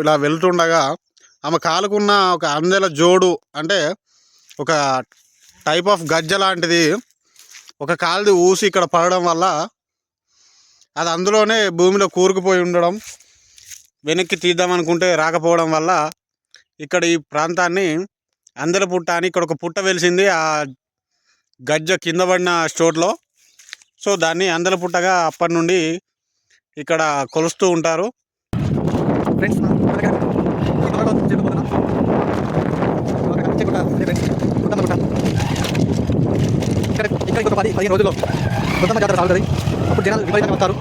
ఇలా వెళ్తుండగా ఆమె కాలుకున్న ఒక అందెల జోడు అంటే ఒక టైప్ ఆఫ్ గజ్జ లాంటిది ఒక కాలుది ఊసి ఇక్కడ పడడం వల్ల అది అందులోనే భూమిలో కూరుకుపోయి ఉండడం వెనక్కి తీద్దామనుకుంటే రాకపోవడం వల్ల ఇక్కడ ఈ ప్రాంతాన్ని అందెల పుట్ట అని ఇక్కడ ఒక పుట్ట వెలిసింది ఆ గజ్జ కింద పడిన స్టోర్లో. సో దాన్ని అందెల పుట్టగా అప్పటి నుండి ఇక్కడ కొలుస్తూ ఉంటారు. ఫ్రెండ్స్ ఇక్కడ ఇక్కడ ఇంకొక పది పదిహేను రోజుల్లో కొత్తమ్మ జాతర సాగుతుంది? అప్పుడు జనాలు విపరీతంగా వస్తారు.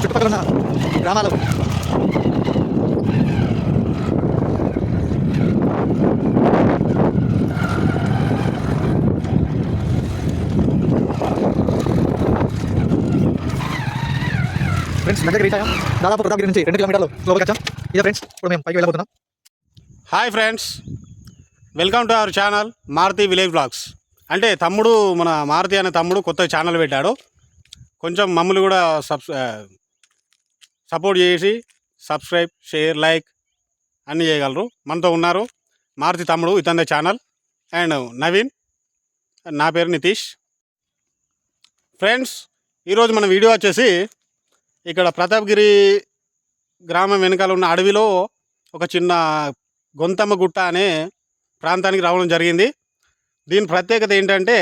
చుట్టుపక్కల ఉన్న గ్రామాలు దగ్గర రీచ్ అయ్యాం. దాదాపు ప్రతాపగిరి నుంచి రెండు కిలోమీటర్లు లోపలికి వచ్చాం. ఇదే ఫ్రెండ్స్ ఇప్పుడు మేము పైకి వెళ్ళబోతున్నాం. Hi friends welcome to our channel Maruti village blogs. అంటే తమ్ముడు మన మారుతి అనే తమ్ముడు కొత్త ఛానల్ పెట్టాడు. కొంచెం మమ్మల్ని కూడా సబ్ సపోర్ట్ చేసి సబ్స్క్రైబ్ షేర్ లైక్ అన్నీ చేయగలరు. మనతో ఉన్నారు మారుతి తమ్ముడు ఇతందే ఛానల్. అండ్ నవీన్ నా పేరు నితీష్. ఫ్రెండ్స్ ఈరోజు మన వీడియో వచ్చేసి ఇక్కడ ప్రతాప్గిరి గ్రామం వెనకాల ఉన్న అడవిలో ఒక చిన్న గొంతమ్మ గుట్ట అనే ప్రాంతానికి రావడం జరిగింది. దీని ప్రత్యేకత ఏంటంటే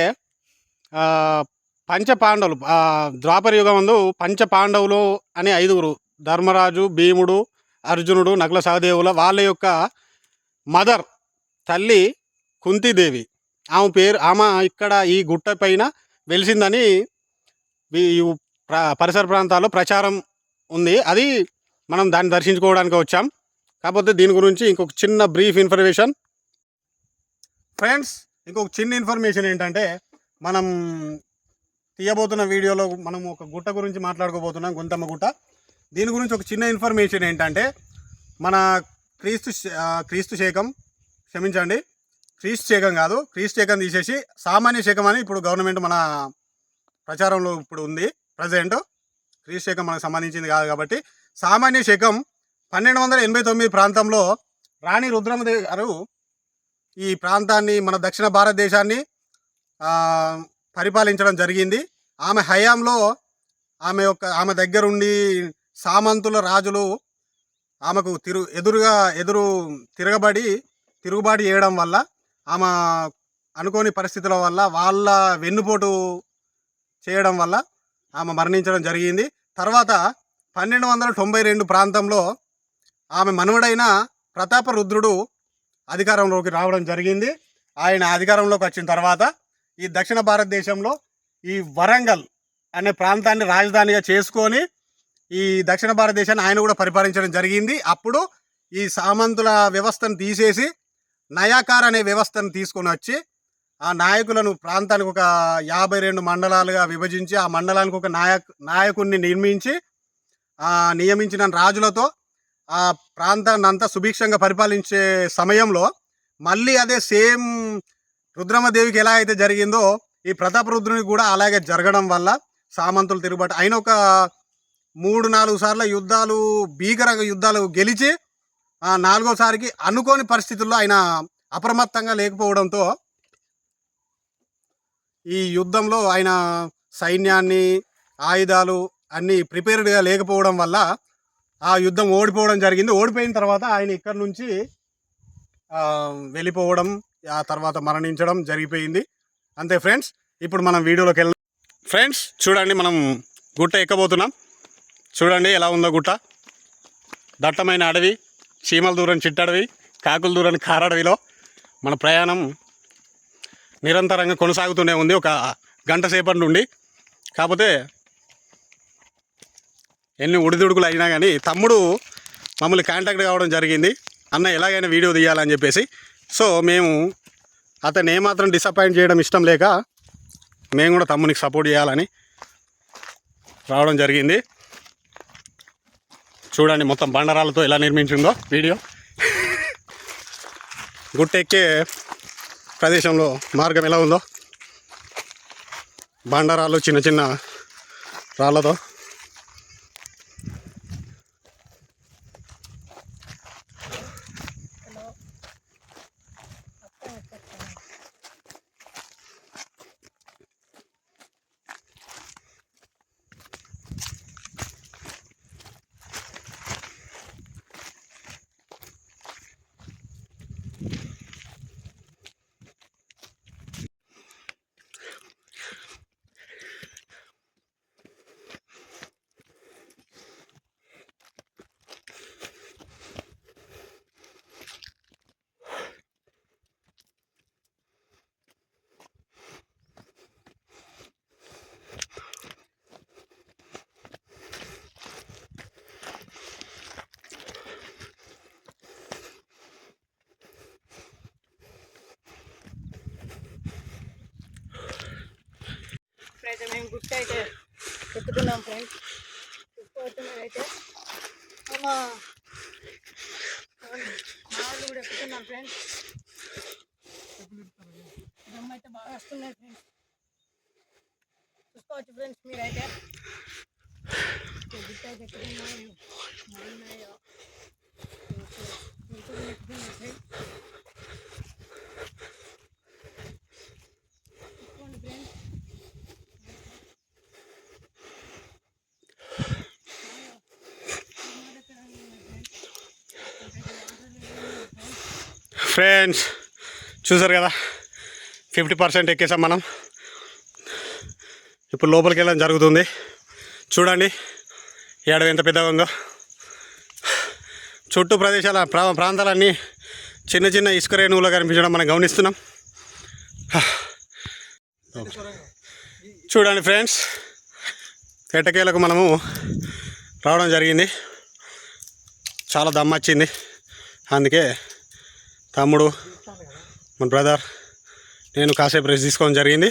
పంచ పాండవులు ద్వాపర యుగం ముందు పంచ పాండవులు అనే ఐదుగురు ధర్మరాజు భీముడు అర్జునుడు నకుల సహదేవుల వాళ్ళ యొక్క మదర్ తల్లి కుంతీదేవి. ఆమె పేరు ఆమె ఇక్కడ ఈ గుట్ట పైన వెలిసిందని ఈ పరిసర ప్రాంతాల్లో ప్రచారం ఉంది. అది మనం దాన్ని దర్శించుకోవడానికి వచ్చాం. కాకపోతే దీని గురించి ఇంకొక చిన్న బ్రీఫ్ ఇన్ఫర్మేషన్. ఫ్రెండ్స్ ఇంకొక చిన్న ఇన్ఫర్మేషన్ ఏంటంటే మనం తీయబోతున్న వీడియోలో మనం ఒక గుట్ట గురించి మాట్లాడుకోబోతున్నాం గుంతమ్మ గుట్ట. దీని గురించి ఒక చిన్న ఇన్ఫర్మేషన్ ఏంటంటే మన క్రీస్తు క్రీస్తు శేఖం క్షమించండి క్రీస్తు శేఖం కాదు క్రీస్తు శేఖం తీసేసి సామాన్య శేఖం అని ఇప్పుడు గవర్నమెంట్ మన ప్రచారంలో ఇప్పుడు ఉంది. ప్రజెంట్ క్రీస్తు శకం మనకు సంబంధించింది కాదు కాబట్టి. సామాన్య శకం పన్నెండు వందల ఎనభై తొమ్మిది ప్రాంతంలో రాణి రుద్రమదేవి గారు ఈ ప్రాంతాన్ని మన దక్షిణ భారతదేశాన్ని పరిపాలించడం జరిగింది. ఆమె హయాంలో ఆమె యొక్క ఆమె దగ్గరుండి సామంతుల రాజులు ఆమెకు తిరు ఎదురుగా ఎదురు తిరగబడి తిరుగుబాటు చేయడం వల్ల ఆమె అనుకోని పరిస్థితుల వల్ల వాళ్ళ వెన్నుపోటు చేయడం వల్ల ఆమె మరణించడం జరిగింది. తర్వాత పన్నెండు వందల తొంభై రెండు ప్రాంతంలో ఆమె మనుమడైన ప్రతాపరుద్రుడు అధికారంలోకి రావడం జరిగింది. ఆయన అధికారంలోకి వచ్చిన తర్వాత ఈ దక్షిణ భారతదేశంలో ఈ వరంగల్ అనే ప్రాంతాన్ని రాజధానిగా చేసుకొని ఈ దక్షిణ భారతదేశాన్ని ఆయన కూడా పరిపాలించడం జరిగింది. అప్పుడు ఈ సామంతుల వ్యవస్థను తీసేసి నయాకార్ అనే వ్యవస్థను తీసుకొని వచ్చి ఆ నాయకులను ప్రాంతానికి ఒక యాభై రెండు మండలాలుగా విభజించి ఆ మండలానికి ఒక నాయక్ నాయకుడిని నిర్మించి నియమించిన రాజులతో ఆ ప్రాంతాన్ని అంతా సుభిక్షంగా పరిపాలించే సమయంలో మళ్ళీ అదే సేమ్ రుద్రమదేవికి ఎలా అయితే జరిగిందో ఈ ప్రతాపరుద్రునికి కూడా అలాగే జరగడం వల్ల సామంతులు తిరుగుబాటు ఆయన ఒక మూడు నాలుగు సార్ల యుద్ధాలు భీకర యుద్ధాలు గెలిచి నాలుగోసారికి అనుకోని పరిస్థితుల్లో ఆయన అప్రమత్తంగా లేకపోవడంతో ఈ యుద్ధంలో ఆయన సైన్యాన్ని ఆయుధాలు అన్నీ ప్రిపేర్డ్గా లేకపోవడం వల్ల ఆ యుద్ధం ఓడిపోవడం జరిగింది. ఓడిపోయిన తర్వాత ఆయన ఇక్కడి నుంచి వెళ్ళిపోవడం ఆ తర్వాత మరణించడం జరిగిపోయింది. అంతే ఫ్రెండ్స్ ఇప్పుడు మనం వీడియోలోకి వెళ్ళాం ఫ్రెండ్స్ చూడండి మనం గుట్ట ఎక్కబోతున్నాం. చూడండి ఎలా ఉందో గుట్ట. దట్టమైన అడవి చీమల దూరం చిట్టడవి కాకుల దూరం కారడవిలో మన ప్రయాణం నిరంతరంగా కొనసాగుతూనే ఉంది. ఒక గంట సేపటి నుండి. కాకపోతే ఎన్ని ఉడిదుడుకులు అయినా కానీ తమ్ముడు మమ్మల్ని కాంటాక్ట్ కావడం జరిగింది. అన్న ఎలాగైనా వీడియో తీయాలని చెప్పేసి. సో మేము అతను ఏమాత్రం డిసప్పాయింట్ చేయడం ఇష్టం లేక మేము కూడా తమ్మునికి సపోర్ట్ చేయాలని రావడం జరిగింది. చూడండి మొత్తం బండరాలతో ఎలా నిర్మించిందో. వీడియో. గుట్ట ఎక్కే ప్రదేశంలో మార్గం ఎలా ఉందో? బండరాళ్ళు చిన్న చిన్న రాళ్ళతో అయితే మేము గుట్ట అయితే ఎత్తుకున్నాం ఫ్రెండ్స్ ఎక్కుతున్నాం అయితే మా మాళ్ళు కూడా ఎక్కుతున్నాం ఫ్రెండ్స్ దమ్ అయితే బాగా వస్తున్నాయి ఫ్రెండ్స్ చూసుకోవచ్చు ఫ్రెండ్స్ మీరైతే. గుట్ట అయితే ఎక్కుతున్నాం మాన్నాయో ఉన్నాయో ఫ్రెండ్స్ ఫ్రెండ్స్ చూసారు కదా? ఫిఫ్టీ పర్సెంట్ ఎక్కేసాం మనం. ఇప్పుడు లోపలికి వెళ్ళడం జరుగుతుంది. చూడండి ఏడవ ఎంత పెద్దగా ఉందో. చుట్టూ ప్రదేశాల ప్రా ప్రాంతాలన్నీ చిన్న చిన్న ఇసుక రేణువులో కనిపించడం మనం గమనిస్తున్నాం. చూడండి ఫ్రెండ్స్ ఎటకేలకు మనము రావడం జరిగింది. చాలా దమ్మొచ్చింది అందుకే తమ్ముడు మన బ్రదర్ నేను కాసేపు రెస్ట్ తీసుకోవడం జరిగింది.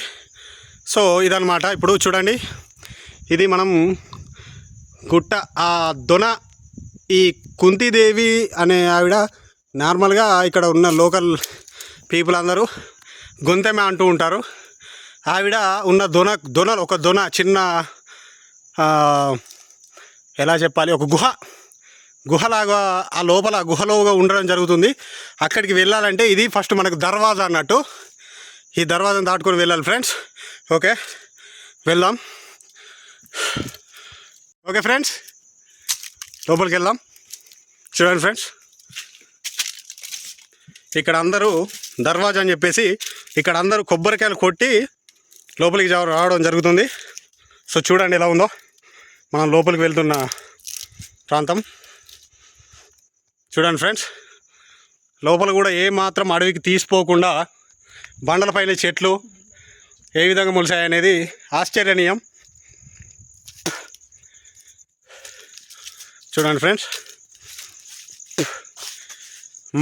సో ఇదనమాట ఇప్పుడు చూడండి ఇది మనం గుట్ట ఆ దొన ఈ కుంతిదేవి అనే ఆవిడ నార్మల్గా ఇక్కడ ఉన్న లోకల్ పీపుల్ అందరూ గొంతెమ అంటూ ఉంటారు. ఆవిడ ఉన్న దొన దొన ఒక దొన చిన్న ఎలా చెప్పాలి ఒక గుహ గుహలాగా ఆ లోపల గుహలోగా ఉండడం జరుగుతుంది. అక్కడికి వెళ్ళాలంటే ఇది ఫస్ట్ మనకు దర్వాజా అన్నట్టు. ఈ దర్వాజాను దాటుకొని వెళ్ళాలి ఫ్రెండ్స్. ఓకే వెళ్దాం. ఓకే ఫ్రెండ్స్ లోపలికి వెళ్దాం. చూడండి ఫ్రెండ్స్. ఇక్కడ అందరూ దర్వాజా అని చెప్పేసి ఇక్కడ అందరూ కొబ్బరికాయలు కొట్టి లోపలికి రావడం జరుగుతుంది. సో చూడండి ఎలా ఉందో. మనం లోపలికి వెళ్తున్న ప్రాంతం. చూడండి ఫ్రెండ్స్ లోపల కూడా ఏ మాత్రం అడవికి తీసిపోకుండా బండలపైన చెట్లు ఏ విధంగా మొలిసాయి అనేది ఆశ్చర్యనీయం. చూడండి friends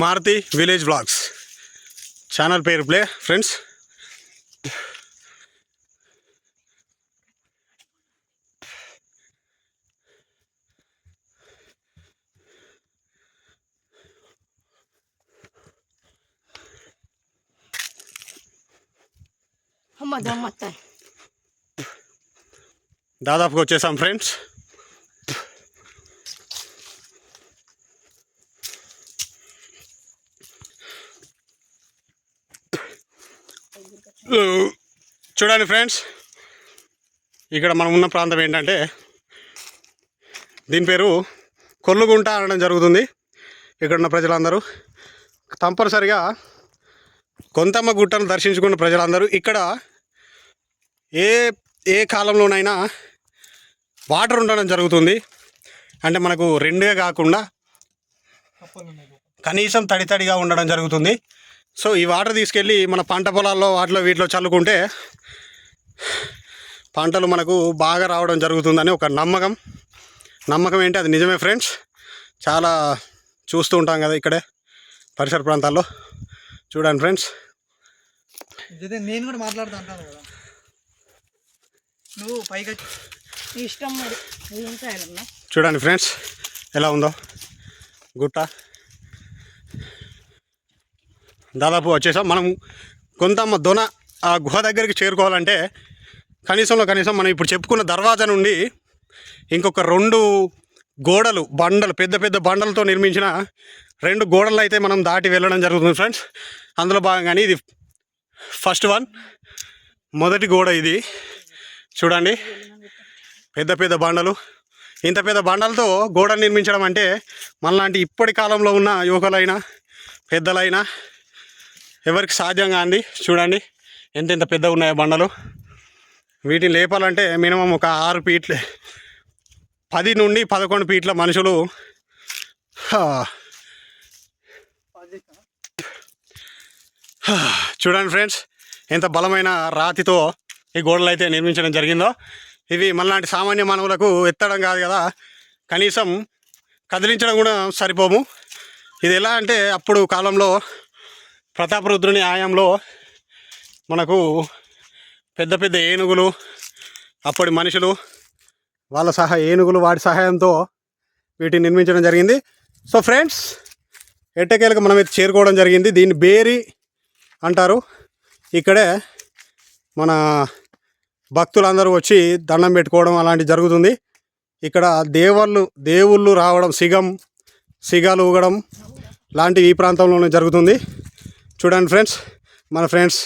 Maruti village blogs channel పేరు ప్లే. ఫ్రెండ్స్ దాదాపుగా వచ్చేసాం ఫ్రెండ్స్. చూడండి ఫ్రెండ్స్ ఇక్కడ మనం ఉన్న ప్రాంతం ఏంటంటే దీని పేరు కొల్లుగుంట అనడం జరుగుతుంది. ఇక్కడ ఉన్న ప్రజలందరూ తప్పనిసరిగా కొంతమ్మ గుట్టను దర్శించుకున్న ప్రజలందరూ ఇక్కడ ఏ ఏ కాలంలోనైనా వాటర్ ఉండడం జరుగుతుంది. అంటే మనకు రెండే కాకుండా కనీసం తడి తడిగా ఉండడం జరుగుతుంది. సో ఈ వాటర్ తీసుకెళ్ళి మన పంట పొలాల్లో వాటిలో వీటిలో చల్లుకుంటే పంటలు మనకు బాగా రావడం జరుగుతుందని ఒక నమ్మకం. నమ్మకం ఏంటి? అది నిజమే ఫ్రెండ్స్. చాలా చూస్తూ ఉంటాం కదా ఇక్కడే పరిసర ప్రాంతాల్లో. చూడండి ఫ్రెండ్స్. నేను కూడా మాట్లాడుతూ ఉంటాను కదా. నువ్వు పైగా నీ ఇష్టం మరి. నువ్వు చూడండి ఫ్రెండ్స్ ఎలా ఉందో. గుట్ట. దాదాపు వచ్చేసాం. మనం కొంతమ్మ దొన ఆ గుహ దగ్గరికి చేరుకోవాలంటే కనీసంలో కనీసం మనం ఇప్పుడు చెప్పుకున్న దర్వాజా నుండి ఇంకొక రెండు గోడలు బండలు పెద్ద పెద్ద బండలతో నిర్మించిన రెండు గోడలు అయితే మనం దాటి వెళ్ళడం జరుగుతుంది ఫ్రెండ్స్. అందులో భాగంగానే ఇది ఫస్ట్ వన్. మొదటి గోడ ఇది. చూడండి. పెద్ద పెద్ద బండలు. ఇంత పెద్ద బండలతో గోడ నిర్మించడం అంటే మనలాంటి ఇప్పటి కాలంలో ఉన్న యువకులైనా పెద్దలైనా ఎవరికి సాధ్యం కాంది చూడండి. ఎంత ఎంత పెద్దగా ఉన్నాయో బండలు. వీటిని లేపాలంటే మినిమం ఒక ఆరు ఫీట్లు. పది నుండి పదకొండు ఫీట్ల మనుషులు. చూడండి ఫ్రెండ్స్ ఎంత బలమైన రాతితో ఈ గోడలు అయితే నిర్మించడం జరిగిందో. ఇవి మనలాంటి సామాన్య మానవులకు ఎత్తడం కాదు కదా. కనీసం కదిలించడం కూడా సరిపోము. ఇది ఎలా అంటే అప్పుడు కాలంలో ప్రతాపరుద్రుని ఆయంలో మనకు పెద్ద పెద్ద ఏనుగులు అప్పటి మనుషులు వాళ్ళ సహా ఏనుగులు వాటి సహాయంతో వీటిని నిర్మించడం జరిగింది. సో ఫ్రెండ్స్ ఎట్టకేలకు మనం అయితే చేరుకోవడం జరిగింది. దీన్ని బేరి అంటారు. ఇక్కడే మన భక్తులందరూ వచ్చి దండం పెట్టుకోవడం అలాంటివి జరుగుతుంది. ఇక్కడ దేవళ్ళు దేవుళ్ళు రావడం సిగం సిగాలు ఊగడం లాంటివి ఈ ప్రాంతంలోనే జరుగుతుంది. చూడండి ఫ్రెండ్స్ మన ఫ్రెండ్స్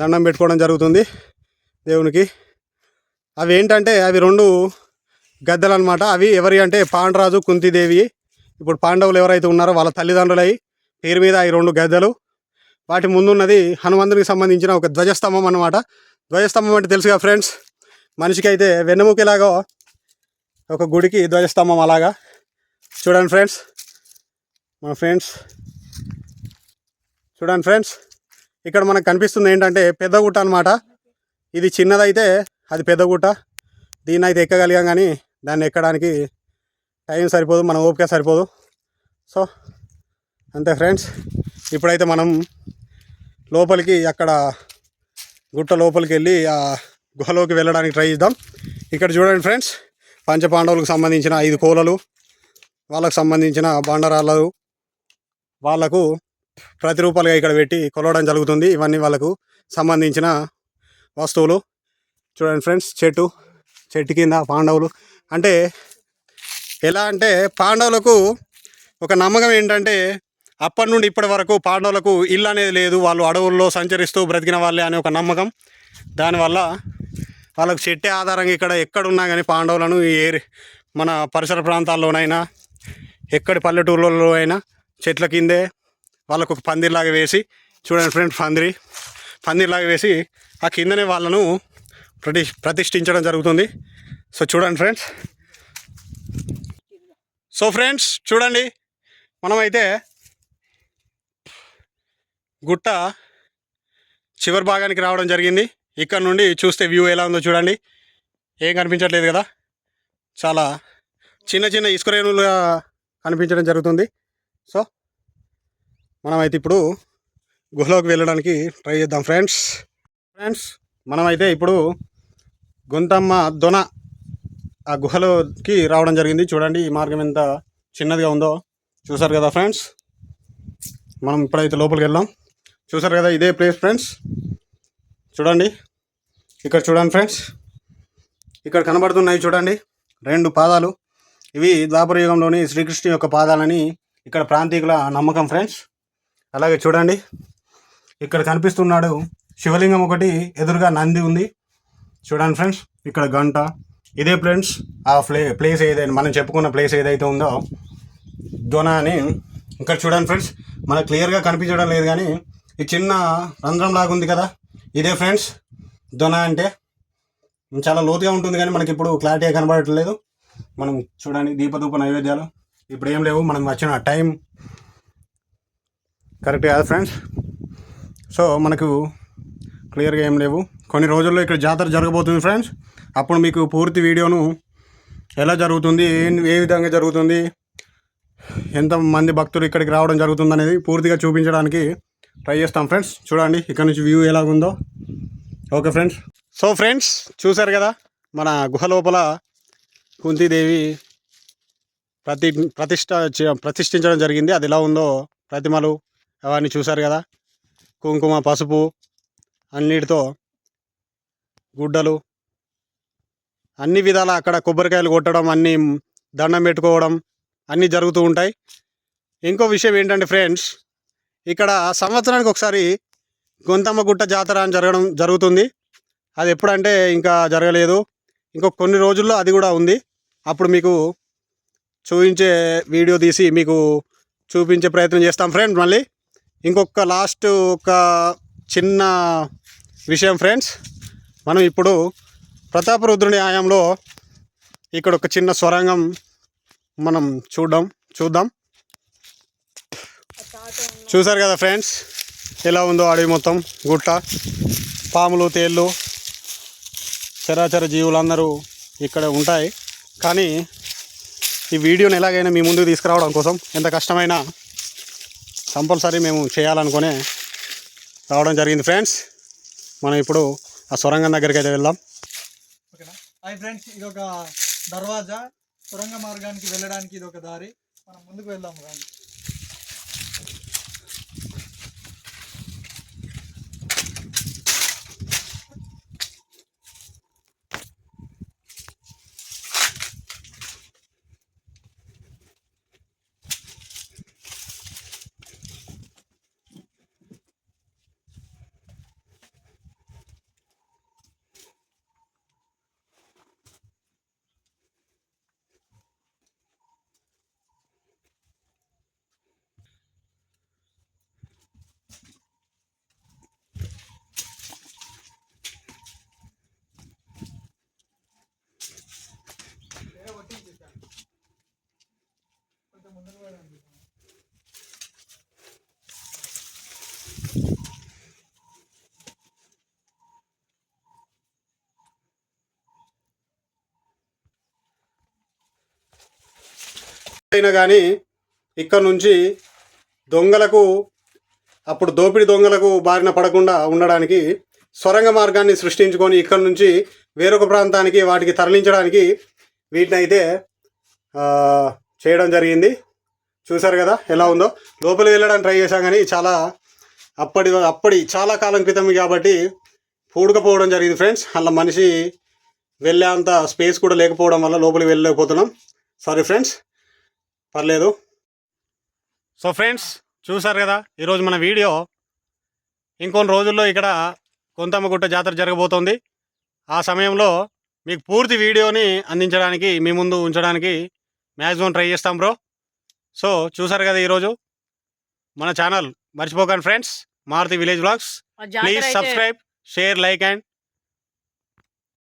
దండం పెట్టుకోవడం జరుగుతుంది దేవునికి. అవి ఏంటంటే అవి రెండు గద్దెలు అనమాట అవి ఎవరి అంటే పాండరాజు కుంతిదేవి. ఇప్పుడు పాండవులు ఎవరైతే ఉన్నారో వాళ్ళ తల్లిదండ్రులై పేరు మీద ఈ రెండు గద్దెలు. వాటి ముందున్నది హనుమంతునికి సంబంధించిన ఒక ధ్వజస్తంభం అన్నమాట. ధ్వజస్తంభం అంటే తెలుసుగా ఫ్రెండ్స్? మనిషికి అయితే వెన్నెముకలాగా ఒక గుడికి ధ్వజస్తంభం అలాగా. చూడండి ఫ్రెండ్స్. మన ఫ్రెండ్స్. చూడండి ఫ్రెండ్స్. ఇక్కడ మనకు కనిపిస్తుంది ఏంటంటే పెద్ద గుట్ట అనమాట ఇది చిన్నదైతే అది పెద్ద గుట్ట. దీన్ని అయితే ఎక్కగలిగాం కానీ దాన్ని ఎక్కడానికి టైం సరిపోదు మన ఓపిక సరిపోదు. సో అంతే ఫ్రెండ్స్. ఇప్పుడైతే మనం లోపలికి అక్కడ గుట్ట లోపలికి వెళ్ళి ఆ గుహలోకి వెళ్ళడానికి ట్రై చేద్దాం. ఇక్కడ చూడండి ఫ్రెండ్స్ పంచపాండవులకు సంబంధించిన ఐదు కోలలు వాళ్ళకు సంబంధించిన బండరాళ్ళు వాళ్ళకు ప్రతిరూపాలుగా ఇక్కడ పెట్టి కొలవడం జరుగుతుంది. ఇవన్నీ వాళ్ళకు సంబంధించిన వస్తువులు. చూడండి ఫ్రెండ్స్ చెట్టు చెట్టు కింద పాండవులు. అంటే ఎలా అంటే పాండవులకు ఒక నమ్మకం ఏంటంటే అప్పటి నుండి ఇప్పటి వరకు పాండవులకు ఇల్లు అనేది లేదు. వాళ్ళు అడవుల్లో సంచరిస్తూ బ్రతికిన వాళ్ళే అనే ఒక నమ్మకం. దానివల్ల వాళ్ళకు చెట్టే ఆధారంగా ఇక్కడ ఎక్కడున్నా కానీ పాండవులను ఈ మన పరిసర ప్రాంతాల్లోనైనా ఎక్కడి పల్లెటూర్లలో అయినా చెట్ల కిందే వాళ్ళకు ఒక పందిర్లాగా వేసి చూడండి ఫ్రెండ్ పందిరి పందిర్లాగా వేసి ఆ కిందనే వాళ్ళను ప్రతి ప్రతిష్ఠించడం జరుగుతుంది. సో చూడండి ఫ్రెండ్స్. సో ఫ్రెండ్స్ చూడండి. మనమైతే గుట్ట చివరి భాగానికి రావడం జరిగింది. ఇక్కడ నుండి చూస్తే వ్యూ ఎలా ఉందో చూడండి. ఏం కనిపించట్లేదు కదా. చాలా చిన్న చిన్న ఇసుకరేణులుగా కనిపించడం జరుగుతుంది. సో మనమైతే ఇప్పుడు గుహలోకి వెళ్ళడానికి ట్రై చేద్దాం ఫ్రెండ్స్. ఫ్రెండ్స్ మనమైతే ఇప్పుడు గొంతమ్మ దొన ఆ గుహలోకి రావడం జరిగింది. చూడండి ఈ మార్గం ఎంత చిన్నదిగా ఉందో. చూసారు కదా ఫ్రెండ్స్. మనం ఇప్పుడైతే లోపలికి వెళ్దాం. చూసారు కదా ఇదే ప్లేస్ ఫ్రెండ్స్ చూడండి. ఇక్కడ చూడండి ఫ్రెండ్స్ ఇక్కడ కనబడుతున్నాయి చూడండి. రెండు పాదాలు. ఇవి ద్వాపరయుగంలోని శ్రీకృష్ణు శ్రీకృష్ణ యొక్క పాదాలని ఇక్కడ ప్రాంతీకుల నమ్మకం ఫ్రెండ్స్ అలాగే చూడండి. ఇక్కడ కనిపిస్తున్నాడు శివలింగం ఒకటి ఎదురుగా నంది ఉంది. చూడండి ఫ్రెండ్స్ ఇక్కడ గంట. ఇదే ఫ్రెండ్స్ ఆ ప్లే ప్లేస్ ఏదైతే మనం చెప్పుకున్న ప్లేస్ ఏదైతే ఉందో దొన అని ఇక్కడ చూడండి ఫ్రెండ్స్ మనకు క్లియర్గా కనిపించడం లేదు కానీ ఈ చిన్న రంధ్రం లాగా ఉంది కదా? ఇదే ఫ్రెండ్స్ దొన అంటే. చాలా లోతుగా ఉంటుంది కానీ మనకి ఇప్పుడు క్లారిటీగా కనబడట్లేదు. మనం చూడండి దీపదూప నైవేద్యాలు. ఇప్పుడు ఏం లేవు మనం వచ్చిన టైం. కరెక్ట్ కాదు ఫ్రెండ్స్? సో మనకు క్లియర్గా ఏం లేవు. కొన్ని రోజుల్లో ఇక్కడ జాతర జరగబోతుంది ఫ్రెండ్స్. అప్పుడు మీకు పూర్తి వీడియోను ఎలా జరుగుతుంది ఏ విధంగా జరుగుతుంది ఎంతమంది భక్తులు ఇక్కడికి రావడం జరుగుతుంది అనేది పూర్తిగా చూపించడానికి ట్రై చేస్తాం ఫ్రెండ్స్ చూడండి ఇక్కడ నుంచి వ్యూ ఎలాగుందో. ఓకే ఫ్రెండ్స్ సో ఫ్రెండ్స్ చూసారు కదా మన గుహ లోపల కుంతీదేవి ప్రతి ప్రతిష్ట ప్రతిష్ఠించడం జరిగింది. అది ఎలా ఉందో ప్రతిమలు అవన్నీ చూసారు కదా. కుంకుమ పసుపు అన్నిటితో గుడ్డలు అన్ని విధాల అక్కడ కొబ్బరికాయలు కొట్టడం అన్ని దండం పెట్టుకోవడం అన్నీ జరుగుతూ ఉంటాయి. ఇంకో విషయం ఏంటంటే ఫ్రెండ్స్ ఇక్కడ సంవత్సరానికి ఒకసారి గొంతమ్మ గుట్ట జాతర అని జరగడం జరుగుతుంది. అది ఎప్పుడంటే ఇంకా జరగలేదు. ఇంకో కొన్ని రోజుల్లో అది కూడా ఉంది. అప్పుడు మీకు చూపించే వీడియో తీసి మీకు చూపించే ప్రయత్నం చేస్తాం ఫ్రెండ్ మళ్ళీ. ఇంకొక లాస్ట్ ఒక చిన్న విషయం ఫ్రెండ్స్. మనం ఇప్పుడు ప్రతాపరుద్రుని ఆయంలో ఇక్కడ ఒక చిన్న స్వరంగం మనం చూద్దాం చూద్దాం. చూసారు కదా ఫ్రెండ్స్ ఎలా ఉందో అడవి మొత్తం గుట్ట పాములు తేళ్ళు చరాచర జీవులందరూ ఇక్కడ ఉంటాయి. కానీ ఈ వీడియోని ఎలాగైనా మీ ముందుకు తీసుకురావడం కోసం ఎంత కష్టమైనా కంపల్సరీ మేము చేయాలనుకునే రావడం జరిగింది ఫ్రెండ్స్. మనం ఇప్పుడు ఆ సొరంగం దగ్గరికి అయితే వెళ్దాం. ఓకేనా? హాయ్ ఫ్రెండ్స్ ఇది ఒక దర్వాజా. సొరంగ మార్గానికి వెళ్ళడానికి ఇది ఒక దారి. మనం ముందుకు వెళ్దాం కానీ అయినా కానీ ఇక్కడ నుంచి దొంగలకు అప్పుడు దోపిడీ దొంగలకు బారిన పడకుండా ఉండడానికి సొరంగ మార్గాన్ని సృష్టించుకొని ఇక్కడ నుంచి వేరొక ప్రాంతానికి వాటికి తరలించడానికి వీటిని అయితే చేయడం జరిగింది. చూసారు కదా ఎలా ఉందో? లోపలికి వెళ్ళడానికి ట్రై చేశాం కానీ చాలా అప్పటి అప్పటి చాలా కాలం క్రితం కాబట్టి పూడకపోవడం జరిగింది ఫ్రెండ్స్. అలా మనిషి వెళ్ళే అంత స్పేస్ కూడా లేకపోవడం వల్ల లోపలికి వెళ్ళలేకపోతున్నాం. Sorry friends. పర్లేదు. సో ఫ్రెండ్స్ చూసారు కదా ఈరోజు మన వీడియో ఇంకొన్ని రోజుల్లో ఇక్కడ కొంతమ్మగుట్ట జాతర జరగబోతోంది. ఆ సమయంలో మీకు పూర్తి వీడియోని అందించడానికి మీ ముందు ఉంచడానికి మ్యాక్సిమం ట్రై చేస్తాం బ్రో. సో చూసారు కదా ఈరోజు మన ఛానల్. మర్చిపోకండి friends Maruti village blogs please subscribe share like and